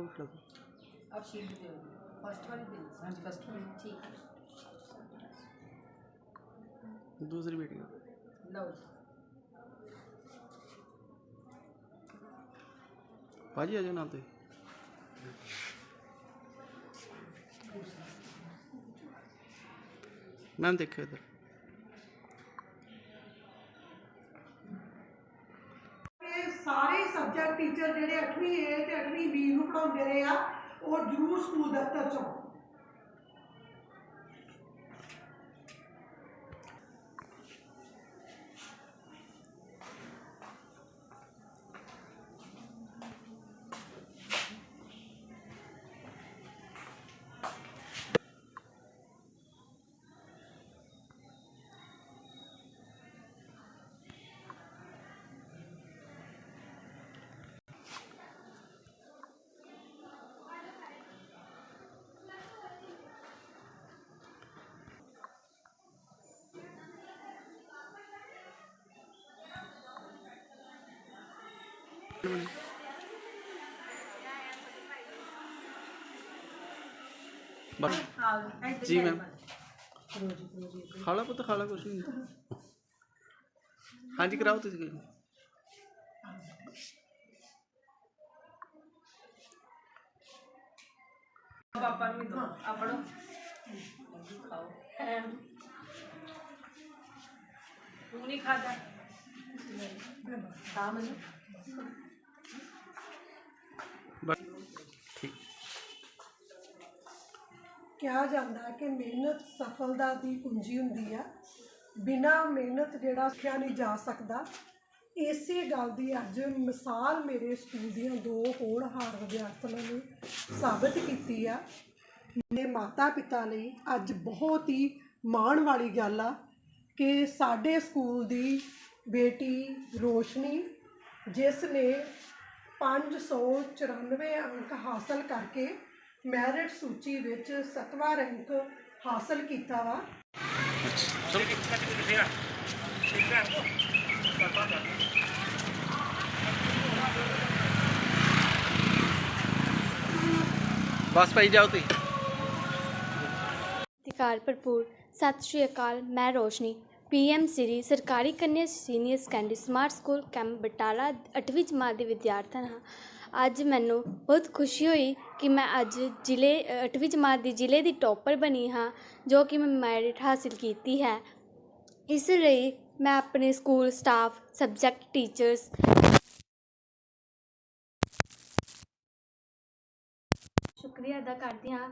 वो भी खड़ा था अब शील्ड दे फर्स्ट वाली दे हाँ जी फर्स्ट वाली ठीक है दूसरी बेटी का लो भाजी आ जाओ ना तो मैम देखो इधर ਸਬਜੈਕਟ ਟੀਚਰ ਜਿਹੜੇ 8ਵੀਂ ਏ ਤੇ 8ਵੀਂ ਬੀ ਨੂੰ ਪੜਾਉਂਦੇ ਰਹੇ ਆ, ਉਹ ਜ਼ਰੂਰ ਸਕੂਲ ਦਫ਼ਤਰ 'ਚੋਂ ਜੀ ਮੈਮ ਖਾਲਾ ਪੁੱਤ ਖਾਲਾ ਕੁਛ ਨਹੀਂ। ਹਾਂਜੀ ਕਰਾਓ ਤੁਸੀਂ ਪਾਪਾ ਨੂੰ ਦੋ ਖਾਓ। ਤੂੰ ਨਹੀਂ ਖਾਦਾ ਤਾਂ ਕਿਹਾ ਜਾਂਦਾ ਕਿ ਮਿਹਨਤ ਸਫਲਤਾ ਦੀ ਕੁੰਜੀ ਹੁੰਦੀ ਹੈ ਬਿਨਾ ਮਿਹਨਤ ਜਿਹੜਾ ਸਿੱਖਿਆ ਨਹੀਂ ਜਾ ਸਕਦਾ। ਇਸੇ ਗੱਲ ਦੀ ਅੱਜ ਮਿਸਾਲ ਮੇਰੇ ਸਕੂਲ ਦੀਆਂ ਦੋ ਹੋਣਹਾਰ ਵਿਦਿਆਰਥਣਾਂ ਨੇ ਸਾਬਤ ਕੀਤੀ ਆ। ਮੇਰੇ ਮਾਤਾ ਪਿਤਾ ਲਈ ਅੱਜ ਬਹੁਤ ਹੀ ਮਾਣ ਵਾਲੀ ਗੱਲ ਆ ਕਿ ਸਾਡੇ ਸਕੂਲ ਦੀ ਬੇਟੀ ਰੋਸ਼ਨੀ, ਜਿਸ ਨੇ 594 ਅੰਕ ਹਾਸਲ ਕਰਕੇ ਮੈਰਿਟ ਸੂਚੀ ਵਿੱਚ 7ਵਾਂ ਰੈਂਕ ਹਾਸਲ ਕੀਤਾ ਵਾ। ਬਸ ਭਾਈ ਜਾਓ ਤੁਸੀਂ। ਅਧਿਕਾਰ ਭਰਪੂਰ। ਸਤਿ ਸ਼੍ਰੀ ਅਕਾਲ ਮੈਂ ਰੋਸ਼ਨੀ। ਪੀ ਪੀਐਮ ਸ੍ਰੀ ਸਰਕਾਰੀ ਕੰਨਿਆ senior secondary smart school camp Batala 8ਵੀਂ ਜਮਾਤ ਦੀ ਵਿਦਿਆਰਥਣ ਹਾਂ। ਅੱਜ ਮੈਨੂੰ ਬਹੁਤ ਖੁਸ਼ੀ ਹੋਈ ਕਿ ਮੈਂ ਅੱਜ ਜ਼ਿਲ੍ਹੇ 8ਵੀਂ ਜਮਾਤ ਦੀ ਜ਼ਿਲ੍ਹੇ ਦੀ ਟੌਪਰ ਬਣੀ ਹਾਂ ਜੋ ਕਿ ਮੈਂ ਮੈਰਿਟ ਹਾਸਿਲ ਕੀਤੀ ਹੈ। ਇਸ ਲਈ ਮੈਂ ਆਪਣੇ ਸਕੂਲ ਸਟਾਫ ਸਬਜੈਕਟ ਟੀਚਰਸ ਸ਼ੁਕਰੀਆ ਅਦਾ ਕਰਦੀ ਹਾਂ।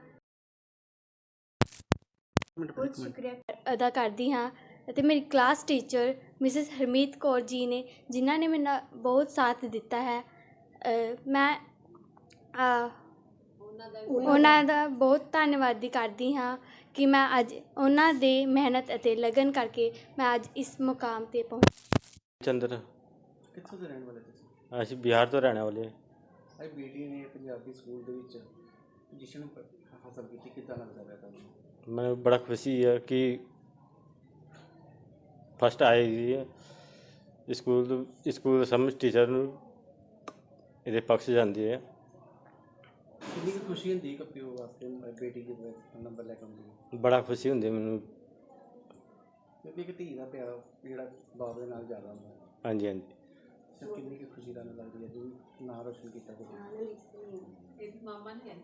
ਬਹੁਤ ਸ਼ੁਕਰੀਆ ਅਦਾ ਕਰਦੀ ਹਾਂ। ਅਤੇ ਮੇਰੀ class teacher Mrs Harmeet Kaur ji ਨੇ ਜਿਨ੍ਹਾਂ ਨੇ ਮੇਰਾ ਬਹੁਤ ਸਾਥ ਦਿੱਤਾ ਹੈ। ਮੈਂ ਉਹਨਾਂ ਦਾ ਬਹੁਤ ਧੰਨਵਾਦੀ ਕਰਦੀ ਹਾਂ ਕਿ ਮੈਂ ਅੱਜ ਉਹਨਾਂ ਦੇ ਮਿਹਨਤ ਅਤੇ ਲਗਨ ਕਰਕੇ ਮੈਂ ਅੱਜ ਇਸ ਮੁਕਾਮ ਤੇ ਪਹੁੰਚੀ ਚੰਦਰ। ਕਿੱਥੋਂ ਦੇ ਰਹਿਣ ਵਾਲੇ ਤੁਸੀਂ? ਅਸੀਂ ਬਿਹਾਰ ਤੋਂ ਰਹਿਣ ਵਾਲੇ ਹਾਂ। ਅੱਜ ਬੇਟੀ ਨੇ ਪੰਜਾਬੀ ਸਕੂਲ ਦੇ ਵਿੱਚ ਪੋਜੀਸ਼ਨ ਹਾਸਲ ਕੀਤੀ ਕਿੱਦਾਂ ਲੱਗਦਾ ਪਿਆ ਤੁਹਾਨੂੰ? ਮੈਨੂੰ ਬੜਾ ਖੁਸ਼ੀ ਹੈ ਕਿ ਸਕੂਲ ਤੋਂ- ਸਕੂਲ ਦੇ ਸਮਝ ਟੀਚਰ ਨੂੰ ਇਹਦੇ ਪਕਸ਼ ਜਾਂਦੀ ਹੈ। ਕਿੰਨੀ ਕੁ ਖੁਸ਼ੀ ਹੁੰਦੀ ਕਿ ਪਿਓ ਵਾਸਤੇ ਬੇਟੀ ਦੇ ਨੰਬਰ ਲੈ ਕੇ ਆਉਂਦੀ ਹੈ? ਬੜਾ ਖੁਸ਼ੀ ਹੁੰਦੀ ਮੈਨੂੰ। ਕਿਉਂਕਿ ਇੱਕ ਧੀ ਦਾ ਪਿਆਰ ਜਿਹੜਾ ਬਾਪ ਦੇ ਨਾਲ ਜ਼ਿਆਦਾ ਹੁੰਦਾ ਹੈ। ਹਾਂਜੀ ਹਾਂਜੀ। ਤੇ ਕਿੰਨੀ ਕੁ ਖੁਸ਼ੀ ਦਾ ਲੱਗਦੀ ਹੈ? ਜੀ ਨਾਂ ਰੋਸ਼ਨ ਕੀਤਾ ਤੁਸੀਂ ਇਹ ਮਾਮਾ ਨੇ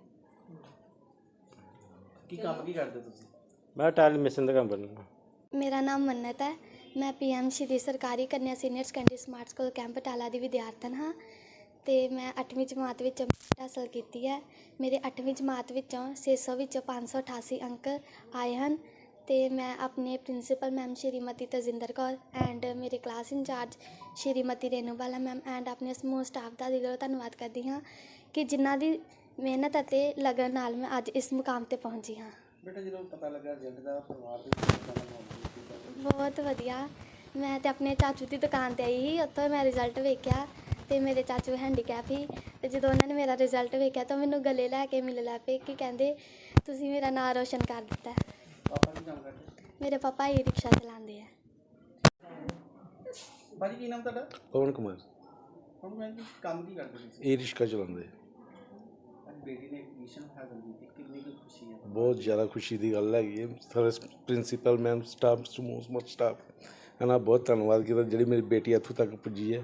ਕੀ ਕੰਮ ਕੀ ਕਰਦੇ ਤੁਸੀਂ? ਮੈਂ ਟੈਲ ਮਿਸ਼ਨ ਦਾ ਕੰਮ ਕਰਨਾ ਮੇਰਾ ਨਾਮ ਮੰਨਤ ਹੈ। ਮੈਂ ਪੀਐਮ ਸ਼੍ਰੀ ਸਰਕਾਰੀ ਕੰਨਿਆ senior secondary smart school camp Batala ਦੀ ਵਿਦਿਆਰਥਣ ਹਾਂ ਤੇ ਮੈਂ 8ਵੀਂ ਜਮਾਤ ਵਿੱਚ ਹਾਸਲ ਕੀਤੀ ਹੈ। ਮੇਰੇ 8ਵੀਂ ਜਮਾਤ ਵਿੱਚੋਂ 600 ਵਿੱਚੋਂ 588 ਅੰਕ ਆਏ ਹਨ ਤੇ ਮੈਂ ਆਪਣੇ principal ma'am Shrimati Tajinder Kaur and ਮੇਰੇ class incharge Shrimati Renu Bala ma'am and ਆਪਣੇ ਸਮੂਹ ਸਟਾਫ ਦਾ ਦਿਲੋਂ ਧੰਨਵਾਦ ਕਰਦੀ ਹਾਂ ਕਿ ਜਿਨ੍ਹਾਂ ਦੀ ਮਿਹਨਤ ਅਤੇ ਲਗਨ ਨਾਲ ਮੈਂ ਅੱਜ ਇਸ ਮੁਕਾਮ ਤੇ ਪਹੁੰਚੀ ਹਾਂ। ਬੇਟਾ ਜਦੋਂ ਪਤਾ ਲੱਗਾ ਰਿਜ਼ਲਟ ਦਾ ਪਰਿਵਾਰ ਦੇ ਵਿੱਚ ਬਹੁਤ ਵਧੀਆ। ਮੈਂ ਤੇ ਆਪਣੇ ਚਾਚੂ ਦੀ ਦੁਕਾਨ ਤੇ ਆਈ ਸੀ ਉੱਥੋਂ ਮੈਂ ਰਿਜ਼ਲਟ ਵੇਖਿਆ ਤੇ ਮੇਰੇ ਚਾਚੂ ਹੈਂਡੀਕੈਪ ਸੀ ਤੇ ਜਦੋਂ ਉਹਨਾਂ ਨੇ ਮੇਰਾ ਰਿਜ਼ਲਟ ਵੇਖਿਆ ਤਾਂ ਮੈਨੂੰ ਗਲੇ ਲੈ ਕੇ ਮਿਲ ਲੈ ਪਏ ਕਿ ਕਹਿੰਦੇ ਤੁਸੀਂ ਮੇਰਾ ਨਾਂ ਰੋਸ਼ਨ ਕਰ ਦਿੱਤਾ ਹੈ। ਪਾਪਾ ਕੀ ਕੰਮ ਕਰਦੇ? ਮੇਰੇ ਪਾਪਾ ਹੀ ਰਿਕਸ਼ਾ ਚਲਾਉਂਦੇ ਆ। ਭਾਜੀ ਕੀ ਨਾਮ ਤੁਹਾਡਾ? ਪਵਨ ਕੁਮਾਰ। ਹੁਣ ਮੈਂ ਕੰਮ ਕੀ ਕਰਦੇ ਤੁਸੀਂ? ਇਹ ਰਿਸ਼ਕਾ ਚਲਾਉਂਦੇ ਬੇਟੀ ਨੇ ਐਡਮਿਸ਼ਨ ਹਾਸਲ ਕੀਤੀ ਕਿੰਨੀ ਕੁ ਖੁਸ਼ੀ ਹੈ? ਬਹੁਤ ਜ਼ਿਆਦਾ ਖੁਸ਼ੀ ਦੀ ਗੱਲ ਹੈਗੀ ਹੈ। ਸਾਰੇ ਪ੍ਰਿੰਸੀਪਲ ਮੈਮ ਸਟਾਫ ਸਮੂਹ ਮਚ ਸਟਾਫ ਇਹਨਾਂ ਬਹੁਤ ਧੰਨਵਾਦ ਕੀਤਾ ਜਿਹੜੀ ਮੇਰੀ ਬੇਟੀ ਇੱਥੋਂ ਤੱਕ ਪੁੱਜੀ ਹੈ।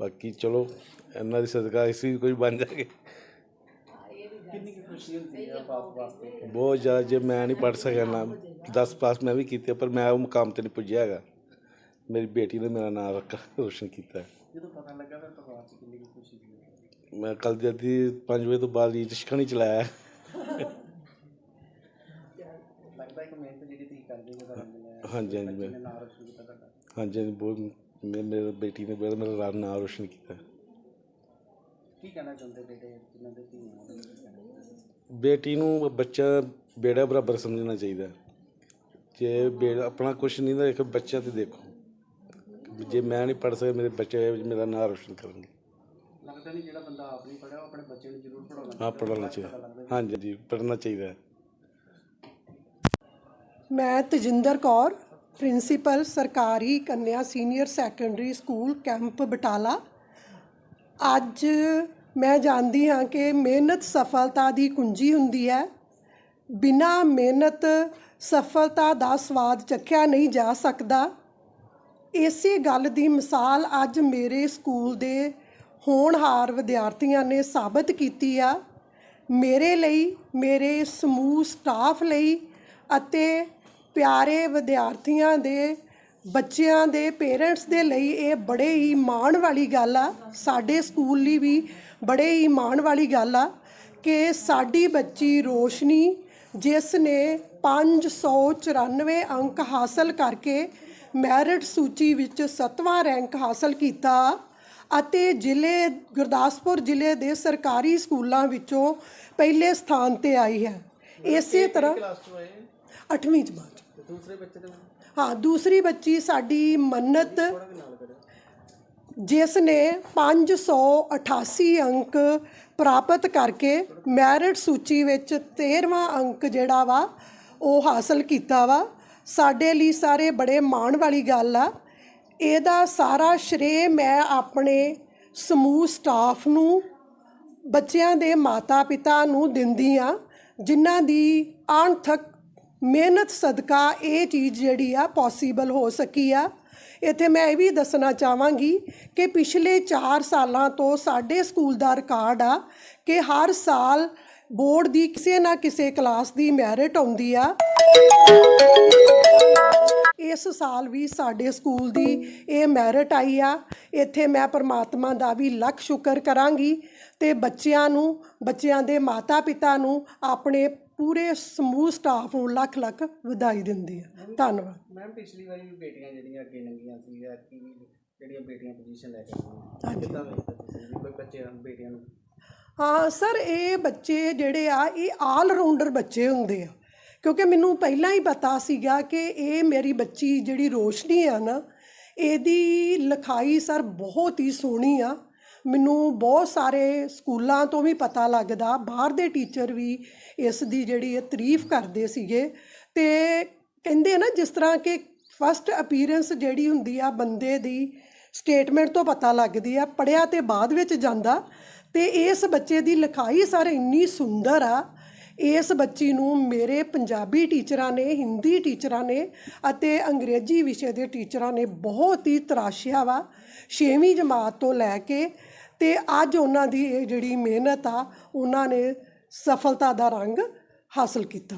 ਬਾਕੀ ਚਲੋ ਇਹਨਾਂ ਦੀ ਸਦਕਾ ਅਸੀਂ ਵੀ ਕੋਈ ਬਣ ਜਾਗੇ ਕਿੰਨੀ ਕੁ ਖੁਸ਼ੀ ਹੁੰਦੀ ਹੈ ਬਾਪ ਵਾਸਤੇ ਬਹੁਤ ਜ਼ਿਆਦਾ ਜੇ ਮੈਂ ਨਹੀਂ ਪੜ੍ਹ ਸਕਿਆ ਨਾ 10 ਪਾਸ ਮੈਂ ਵੀ ਕੀਤੇ ਪਰ ਮੈਂ ਉਹ ਮੁਕਾਮ ਤੇ ਨਹੀਂ ਪੁੱਜਿਆ ਹੈਗਾ। ਮੇਰੀ ਬੇਟੀ ਨੇ ਮੇਰਾ ਨਾਮ ਰੱਖ ਰੋਸ਼ਨ ਕੀਤਾ। ਜਦੋਂ ਪਤਾ ਲੱਗਾ ਫਿਰ ਪਰਿਵਾਰ 'ਚ ਕਿੰਨੀ ਖੁਸ਼ੀ ਸੀ? ਮੈਂ ਕੱਲ ਦੀ ਅੱਧੀ 5 ਵਜੇ ਤੋਂ ਬਾਅਦ ਰਿਸ਼ਕਾ ਨਹੀਂ ਚਲਾਇਆ। ਹੋ ਹਾਂਜੀ ਹਾਂਜੀ ਮੈਂ ਨੇ ਹਾਂਜੀ ਹਾਂਜੀ ਬਹੁਤ ਮੇ- ਮੇਰੇ ਬੇਟੀ ਨੇ ਮੇਰਾ ਮੇਰਾ ਨਾਮ ਰੋਸ਼ਨ ਕੀਤਾ। ਕੀ ਕਹਿਣਾ ਚਾਹੁੰਦੇ ਬੇਟੇ ਜਿਨ੍ਹਾਂ ਦੇ ਧੀਆਂ ਉਹਨਾਂ ਨੂੰ? ਕੀ ਕਹਿਣਾ ਚਾਹੁੰਦੇ? ਬੇਟੀ ਨੂੰ ਬੱਚਾ ਬੇੜਾ ਬਰਾਬਰ ਸਮਝਣਾ ਚਾਹੀਦਾ ਹੈ। ਜੇ ਬੇੜਾ ਆਪਣਾ ਕੁਛ ਨਹੀਂ ਤਾਂ ਇੱਕ ਬੱਚਾ ਤੇ ਦੇਖੋ। ਜੇ ਮੈਂ ਨਹੀਂ ਪੜ੍ਹ ਸਕਦਾ ਮੇਰੇ ਬੱਚੇ ਮੇਰਾ ਨਾਮ ਰੋਸ਼ਨ ਕਰਨਗੇ। ਲੱਗਦਾ ਨਹੀਂ ਜਿਹੜਾ ਬੰਦਾ ਆਪ ਨਹੀਂ ਪੜਿਆ ਉਹ ਆਪਣੇ ਬੱਚੇ ਨੂੰ ਜ਼ਰੂਰ ਪੜਾਉਣਾ ਹਾਂ ਪੜ੍ਹਨਾ ਚਾਹੀਦਾ। ਹਾਂਜੀ ਜੀ ਪੜ੍ਹਨਾ ਚਾਹੀਦਾ ਹੈ। ਮੈਂ ਤਜਿੰਦਰ ਕੌਰ ਪ੍ਰਿੰਸੀਪਲ ਸਰਕਾਰੀ ਕੰਨਿਆ senior secondary school camp Batala. ਅੱਜ ਮੈਂ ਜਾਣਦੀ ਹਾਂ ਕਿ ਮਿਹਨਤ ਸਫਲਤਾ ਦੀ ਕੁੰਜੀ ਹੁੰਦੀ ਹੈ। ਬਿਨਾਂ ਮਿਹਨਤ ਸਫਲਤਾ ਦਾ ਸਵਾਦ ਚੱਖਿਆ ਨਹੀਂ ਜਾ ਸਕਦਾ। ਇਸੇ ਗੱਲ ਦੀ ਮਿਸਾਲ ਅੱਜ ਮੇਰੇ ਸਕੂਲ ਦੇ ਹੋਣਹਾਰ ਵਿਦਿਆਰਥੀਆਂ ਨੇ ਸਾਬਤ ਕੀਤੀ ਆ। ਮੇਰੇ ਲਈ, ਮੇਰੇ ਸਮੂਹ ਸਟਾਫ ਲਈ ਅਤੇ ਪਿਆਰੇ ਵਿਦਿਆਰਥੀਆਂ ਦੇ, ਬੱਚਿਆਂ ਦੇ, ਪੇਰੈਂਟਸ ਦੇ ਲਈ ਇਹ ਬੜੇ ਹੀ ਮਾਣ ਵਾਲੀ ਗੱਲ ਆ। ਸਾਡੇ ਸਕੂਲ ਲਈ ਵੀ ਬੜੇ ਹੀ ਮਾਣ ਵਾਲੀ ਗੱਲ ਆ ਕਿ ਸਾਡੀ ਬੱਚੀ ਰੋਸ਼ਨੀ, ਜਿਸ ਨੇ 594 ਅੰਕ ਹਾਸਲ ਕਰਕੇ ਮੈਰਿਟ ਸੂਚੀ ਵਿੱਚ 7ਵਾਂ ਰੈਂਕ ਹਾਸਲ ਕੀਤਾ। ਅਤੇ ਜ਼ਿਲ੍ਹੇ ਗੁਰਦਾਸਪੁਰ ਜ਼ਿਲ੍ਹੇ ਦੇ ਸਰਕਾਰੀ ਸਕੂਲਾਂ ਵਿੱਚੋਂ ਪਹਿਲੇ ਸਥਾਨ ਤੇ ਆਈ ਹੈ। ਇਸੇ ਤਰ੍ਹਾਂ ਕਲਾਸ 'ਚ ਹੋਏ 8ਵੀਂ ਜਮਾਤ ਤੇ ਦੂਸਰੇ ਬੱਚੇ ਦੇ ਹਾਂ ਦੂਸਰੀ ਬੱਚੀ ਸਾਡੀ ਮੰਨਤ ਥੋੜਾ ਵੀ ਨਾਲ ਕਰਿਓ ਜਿਸ ਨੇ 588 ਅੰਕ ਪ੍ਰਾਪਤ ਕਰਕੇ ਮੈਰਿਟ ਸੂਚੀ ਵਿੱਚ 13ਵਾਂ ਅੰਕ ਜਿਹੜਾ ਵਾ ਉਹ ਹਾਸਲ ਕੀਤਾ ਵਾ। ਸਾਡੇ ਲਈ ਸਾਰੇ ਬੜੇ ਮਾਣ ਵਾਲੀ ਗੱਲ ਆ। ਇਹਦਾ ਸਾਰਾ ਸ਼੍ਰੇਅ ਮੈਂ ਆਪਣੇ ਸਮੂਹ ਸਟਾਫ ਨੂੰ, ਬੱਚਿਆਂ ਦੇ ਮਾਤਾ-ਪਿਤਾ ਨੂੰ ਦਿੰਦੀ ਆ ਜਿਨ੍ਹਾਂ ਦੀ ਅਣਥਕ ਮਿਹਨਤ, ਸਦਕਾ ਇਹ ਚੀਜ਼ ਜਿਹੜੀ ਆ ਪੋਸੀਬਲ ਹੋ ਸਕੀ ਆ। ਇੱਥੇ ਮੈਂ ਇਹ ਵੀ ਦੱਸਣਾ ਚਾਹਾਂਗੀ ਕਿ ਪਿਛਲੇ 4 ਸਾਲਾਂ ਤੋਂ ਸਾਡੇ ਸਕੂਲ ਦਾ ਰਿਕਾਰਡ ਆ ਕਿ ਹਰ ਸਾਲ ਬੋਰਡ ਦੀ ਕਿਸੇ ਨਾ ਕਿਸੇ ਕਲਾਸ ਦੀ ਮੈਰਿਟ ਆਉਂਦੀ ਆ। ਇਸ ਸਾਲ ਵੀ ਸਾਡੇ ਸਕੂਲ ਦੀ ਇਹ ਮੈਰਿਟ ਆਈ ਆ। ਇੱਥੇ ਮੈਂ ਪਰਮਾਤਮਾ ਦਾ ਵੀ ਲੱਖ ਸ਼ੁਕਰ ਕਰਾਂਗੀ ਤੇ ਬੱਚਿਆਂ ਨੂੰ ਬੱਚਿਆਂ ਦੇ ਮਾਤਾ-ਪਿਤਾ ਨੂੰ ਆਪਣੇ ਪੂਰੇ ਸਮੂਹ ਸਟਾਫ ਨੂੰ ਲੱਖ ਲੱਖ ਵਧਾਈ ਦਿੰਦੀ ਆ। ਧੰਨਵਾਦ। ਮੈਮ ਪਿਛਲੀ ਵਾਰੀ ਵੀ ਬੇਟੀਆਂ ਜਿਹੜੀਆਂ ਅੱਗੇ ਲੰਗੀਆਂ ਸੀ ਐਤਕੀ ਵੀ ਜਿਹੜੀਆਂ ਬੇਟੀਆਂ ਪੋਜੀਸ਼ਨ ਲੈ ਕੇ ਆਈਆਂ ਕਿੱਦਾਂ ਵੇਖਦੇ ਤੁਸੀਂ ਵੀ ਕੋਈ ਬੱਚਿਆਂ ਬੇਟੀਆਂ ਨੂੰ? ਹਾਂ ਸਰ ਇਹ ਬੱਚੇ ਜਿਹੜੇ ਆ ਇਹ ਆਲ ਰਾਊਂਡਰ ਬੱਚੇ ਹੁੰਦੇ ਆ। ਕਿਉਂਕਿ ਮੈਨੂੰ ਪਹਿਲਾਂ ਹੀ ਪਤਾ ਸੀਗਾ ਕਿ ਇਹ ਮੇਰੀ ਬੱਚੀ ਜਿਹੜੀ ਰੋਸ਼ਨੀ ਆ ਨਾ, ਇਹਦੀ ਲਿਖਾਈ ਸਰ ਬਹੁਤ ਹੀ ਸੋਹਣੀ ਆ। ਮੈਨੂੰ ਬਹੁਤ ਸਾਰੇ ਸਕੂਲਾਂ ਤੋਂ ਵੀ ਪਤਾ ਲੱਗਦਾ, ਬਾਹਰ ਦੇ ਟੀਚਰ ਵੀ ਇਸ ਦੀ ਜਿਹੜੀ ਹੈ ਤਾਰੀਫ ਕਰਦੇ ਸੀਗੇ। ਤੇ ਕਹਿੰਦੇ ਨਾ, ਜਿਸ ਤਰ੍ਹਾਂ ਕਿ ਫਸਟ ਅਪੀਅਰੈਂਸ ਜਿਹੜੀ ਹੁੰਦੀ ਆ ਬੰਦੇ ਦੀ ਸਟੇਟਮੈਂਟ ਤੋਂ ਪਤਾ ਲੱਗਦੀ ਆ ਪੜਿਆ ਤੇ ਬਾਅਦ ਵਿੱਚ ਜਾਂਦਾ। ਤੇ ਇਸ ਬੱਚੇ ਦੀ ਲਿਖਾਈ ਸਰ ਇੰਨੀ ਸੁੰਦਰ ਆ ਇਸ ਬੱਚੀ ਨੂੰ ਮੇਰੇ ਪੰਜਾਬੀ ਟੀਚਰਾਂ ਨੇ, ਹਿੰਦੀ ਟੀਚਰਾਂ ਨੇ ਅਤੇ ਅੰਗਰੇਜ਼ੀ ਵਿਸ਼ੇ ਦੇ ਟੀਚਰਾਂ ਨੇ ਬਹੁਤ ਹੀ ਤਰਾਸ਼ਿਆ ਵਾ 6ਵੀਂ ਜਮਾਤ ਤੋਂ ਲੈ ਕੇ ਤੇ ਅੱਜ ਉਹਨਾਂ ਦੀ ਇਹ ਜਿਹੜੀ ਮਿਹਨਤ ਆ, ਉਹਨਾਂ ਨੇ ਸਫਲਤਾ ਦਾ ਰੰਗ ਹਾਸਲ ਕੀਤਾ